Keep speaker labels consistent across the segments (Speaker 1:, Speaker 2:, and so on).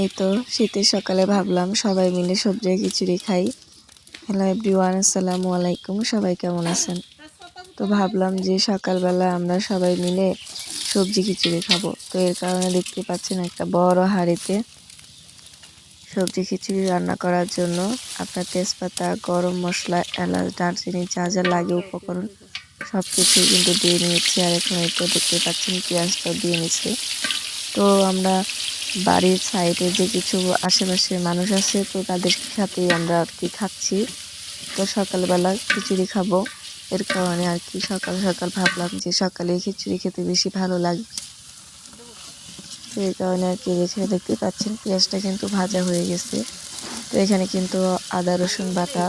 Speaker 1: এই তো শীতের সকালে ভাবলাম সবাই মিলে সবজি খিচুড়ি খাই। হ্যালো এভরিওয়ান আসসালামু আলাইকুম, সবাই কেমন আছেন? তো ভাবলাম যে সকালবেলা আমরা সবাই মিলে সবজি খিচুড়ি খাব। তো এর কারণে দেখতে পাচ্ছেন একটা বড় হাঁড়িতে সবজি খিচুড়ি রান্না করার জন্য আপনার তেজপাতা, গরম মশলা, এলাচ, দারচিনি, যা যা লাগে উপকরণ সব কিছুই কিন্তু দিয়ে নিয়েছি। আর এখন তো দেখতে পাচ্ছেন পেঁয়াজটাও দিয়ে নিচ্ছি তো আমরা বাড়ির সাইডে যে কিছু আশেপাশে মানুষ আছে, তো তাদের সাথেই আমরা আর কি খাচ্ছি। তো সকালবেলা খিচুড়ি খাব। এর কারণে আর কি সকাল সকাল ভাবলাম যে সকালে খিচুড়ি খেতে বেশি ভালো লাগবে তো এই কারণে আর কি এখানে দেখতে পাচ্ছেন, পেঁয়াজটা কিন্তু ভাজা হয়ে গেছে। তো এখানে কিন্তু আদা, রসুন বাটা,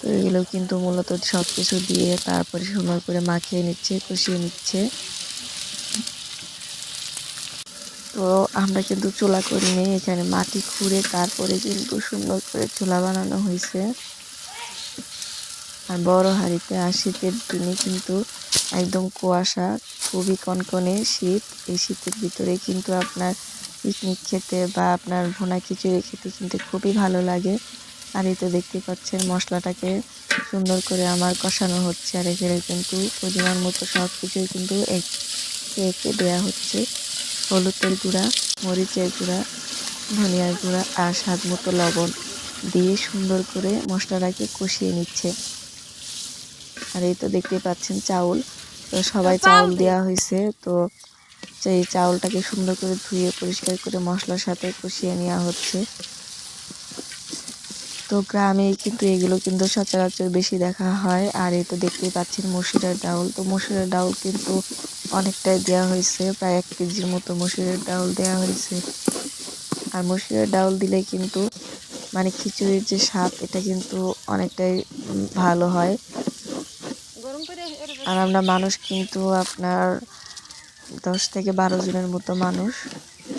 Speaker 1: তো এগুলো কিন্তু মূলত সব কিছু দিয়ে তারপরে সময় করে মাখিয়ে নিচ্ছে, কষিয়ে নিচ্ছে। তো আমরা কিন্তু চুলা করিনি এখানে মাটি খুঁড়ে তারপরে কিন্তু সুন্দর করে চুলা বানানো হয়েছে। আর বড় হাঁড়িতে আর শীতের দিনে কিন্তু একদম কুয়াশা, খুবই কনকনে শীত। এই শীতের ভিতরে কিন্তু আপনার পিকনিক খেতে বা আপনার ভুনা খিচুড়ি খেতে কিন্তু খুবই ভালো লাগে। আর এই তো দেখতে পাচ্ছেন মশলাটাকে সুন্দর করে আমার কষানো হচ্ছে। আর এখানে কিন্তু পরিমাণ মতো সব কিছুই কিন্তু একে একে দেওয়া হচ্ছে। হলুদের গুঁড়া মরিচের গুঁড়া ধনিয়ার গুঁড়া আর স্বাদ মতো লবণ দিয়ে সুন্দর করে মশলাটাকে কষিয়ে নিচ্ছে। আর এই তো দেখতে পাচ্ছেন চাউল। তো সবাই চাউল দেওয়া হয়েছে। তো সেই চাউলটাকে সুন্দর করে ধুয়ে পরিষ্কার করে মশলার সাথে কষিয়ে নেওয়া হচ্ছে। তো গ্রামে কিন্তু এগুলো কিন্তু সচরাচর বেশি দেখা হয়। আর এই তো দেখতেই পাচ্ছেন মসুরের ডাউল। তো মসুরের ডাউল কিন্তু অনেকটাই দেওয়া হয়েছে। প্রায় এক কেজির মতো মসুরের ডাউল দেওয়া হয়েছে। আর মসুরের ডাউল দিলে কিন্তু মানে খিচুড়ির যে স্বাদ, এটা কিন্তু অনেকটাই ভালো হয়। আর আমরা মানুষ কিন্তু আপনার দশ থেকে বারো জনের মতো মানুষ।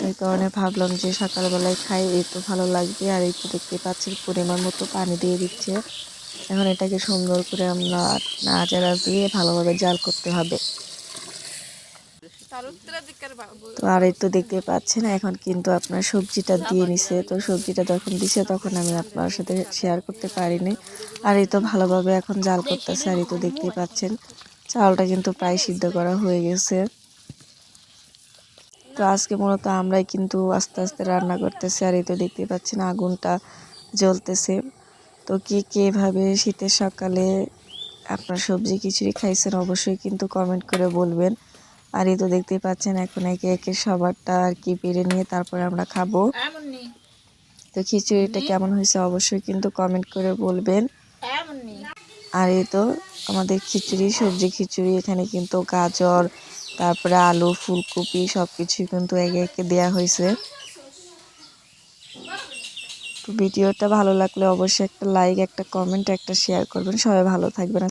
Speaker 1: এই কারণে ভাবলাম যে সকালবেলায় খাই, এই তো ভালো লাগবে। আর এই তো দেখতে পাচ্ছি পরিমাণ মতো পানি দিয়ে দিচ্ছে। এখন এটাকে সুন্দর করে আমরা নাড়াচাড়া দিয়ে ভালোভাবে জাল করতে হবে। তো আর এই তো দেখতে পাচ্ছেন, এখন কিন্তু আপনার সবজিটা দিয়ে নিছে। তো সবজিটা যখন দিছে, তখন আমি আপনার সাথে শেয়ার করতে পারিনি। আর এই তো ভালোভাবে এখন জাল করতেছে। আর এই তো দেখতে পাচ্ছেন, চালটা কিন্তু প্রায় সিদ্ধ করা হয়ে গেছে। তো আজকে মূলত আমরাই কিন্তু আস্তে আস্তে রান্না করতেছি আর এই তো দেখতে পাচ্ছেন আগুনটা জ্বলতেছে। তো কে কীভাবে শীতের সকালে আপনার সবজি খিচুড়ি খাইছেন অবশ্যই কিন্তু কমেন্ট করে বলবেন। আর এই তো দেখতে পাচ্ছেন এখন একে একে সবারটা আর কি পেরে নিয়ে তারপরে আমরা খাব। তো খিচুড়িটা কেমন হয়েছে অবশ্যই কিন্তু কমেন্ট করে বলবেন। আর এই তো আমাদের খিচুড়ি সবজি খিচুড়ি এখানে কিন্তু গাজর তারপরে আলু, ফুলকপি সব কিছুই কিন্তু একে একে দেওয়া হয়েছে। ভিডিওটা ভালো লাগলে অবশ্যই একটা লাইক একটা কমেন্ট একটা শেয়ার করবেন। সবাই ভালো থাকবেন।